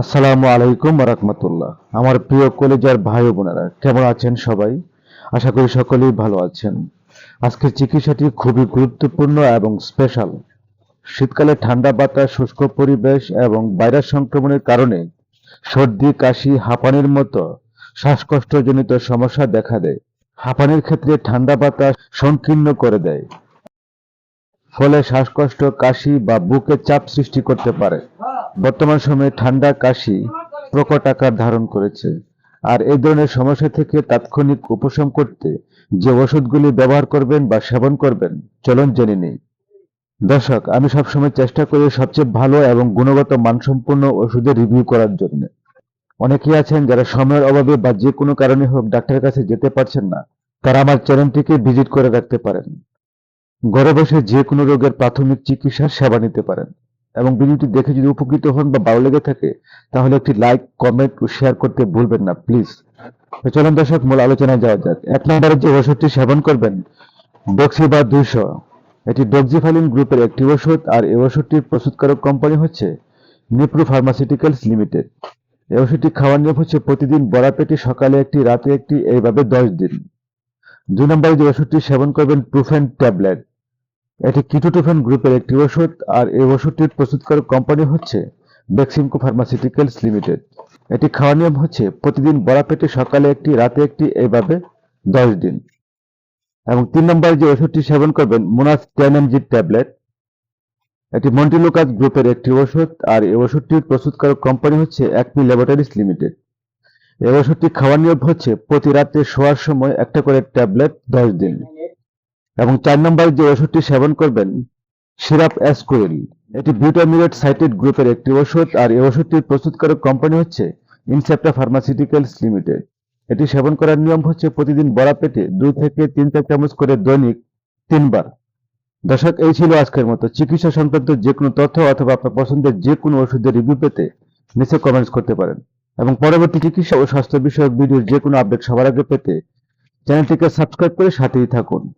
আসসালামু আলাইকুম রাহমাতুল্লাহ। আমার প্রিয় কলেজার ভাই বোনেরা, কেমন আছেন সবাই? আশা করি সকলেই ভালো আছেন। আজকের চিকিৎসাটি খুবই গুরুত্বপূর্ণ এবং স্পেশাল শীতকালে ঠান্ডা বাতাস, শুষ্ক পরিবেশ এবং ভাইরাস সংক্রমণের কারণে সর্দি, কাশি, হাঁপানির মতো শ্বাসকষ্টজনিত সমস্যা দেখা দেয়। হাঁপানির ক্ষেত্রে ঠান্ডা বাতাস সংকীর্ণ করে দেয়। ফলে শ্বাসকষ্ট, কাশি বা বুকে চাপ সৃষ্টি করতে পারে। বর্তমান সময়ে ঠান্ডা কাশি প্রকট আকার ধারণ করেছে। আর এই ধরনের সমস্যা থেকে তাৎক্ষণিক উপশম করতে যে ওষুধগুলি ব্যবহার করবেন বা সেবন করবেন, চলুন জেনে নিই। দর্শক, আমি সবসময় চেষ্টা করি সবচেয়ে ভালো এবং গুণগত মানসম্পন্ন ওষুধের রিভিউ করার জন্য। অনেকেই আছেন যারা সময়ের অভাবে বা যে কোনো কারণে হোক ডাক্তারের কাছে যেতে পারছেন না, তারা আমার চ্যানেলটিকে ভিজিট করে রাখতে পারেন। ঘরে বসে যে কোনো রোগের প্রাথমিক চিকিৎসার সেবা নিতে পারেন। এবং ভিডিওটি দেখে যদি উপকৃত হন বা ভালো লেগে থাকে, তাহলে একটি লাইক কমেন্ট ও শেয়ার করতে ভুলবেন না প্লিজ চলুন দর্শক, মূল আলোচনায় যাওয়া যাক। এক নম্বরে যে ওষুধটি সেবন করবেন ডক্সি বা দুইশো। এটি ডক্সিফালিন গ্রুপের একটি ওষুধ, আর এই ওষুধটির প্রস্তুতকারক কোম্পানি হচ্ছে নিপ্রো ফার্মাসিউটিক্যালস লিমিটেড এই ওষুধটি খাওয়ার নিয়ম হচ্ছে প্রতিদিন বড়া পেটে সকালে একটি, রাতে একটি, এইভাবে দশ দিন। দুই নম্বরে যে ওষুধটি সেবন করবেন প্রুফেন ট্যাবলেট এটি কিটোটোফেন গ্রুপের একটি ওষুধ আর এই ওষুধটির প্রস্তুতকারক কোম্পানি হচ্ছে বেক্সিমকো ফার্মাসিউটিক্যালস লিমিটেড। এটি খাওয়ার নিয়ম হচ্ছে প্রতিদিন বড়া পেটে সকালে একটি, রাতে একটি এইভাবে দশ দিন। এবং তিন নম্বরে যে ওষুধটি সেবন করবেন, মোনাস টেন এমজি ট্যাবলেট। এটি মন্টিলোকাস গ্রুপের একটি ওষুধ আর এই ওষুধটির প্রস্তুতকারক কোম্পানি হচ্ছে অ্যাকমি ল্যাবরেটরিজ লিমিটেড। এই ওষুধটি খাওয়ার নিয়ম হচ্ছে প্রতি রাতে শোয়ার সময় একটা করে ট্যাবলেট দশ দিন। এবং চার নম্বরে যে ওষুধটি সেবন করবেন, সিরাপ অ্যাসকোয়েল এটি বিউটামিরেট সাইটেড গ্রুপের একটি ওষুধ, আর এই ওষুধটির প্রস্তুতকারক কোম্পানি হচ্ছে ইনসেপ্টা ফার্মাসিউটিক্যালস লিমিটেড। এটি সেবন করার নিয়ম হচ্ছে প্রতিদিন বড়া পেটে দুই থেকে তিন চার চামচ করে দৈনিক তিনবার। দর্শক, এই ছিল আজকের মতো। চিকিৎসা সংক্রান্ত যে কোনো তথ্য অথবা আপনার পছন্দের যে কোনো ওষুধের রিভিউ পেতে নিচে কমেন্টস করতে পারেন। এবং পরবর্তী চিকিৎসা ও স্বাস্থ্য বিষয়ক ভিডিওর যে কোনো আপডেট সবার আগে পেতে চ্যানেলটিকে সাবস্ক্রাইব করে সাথেই থাকুন।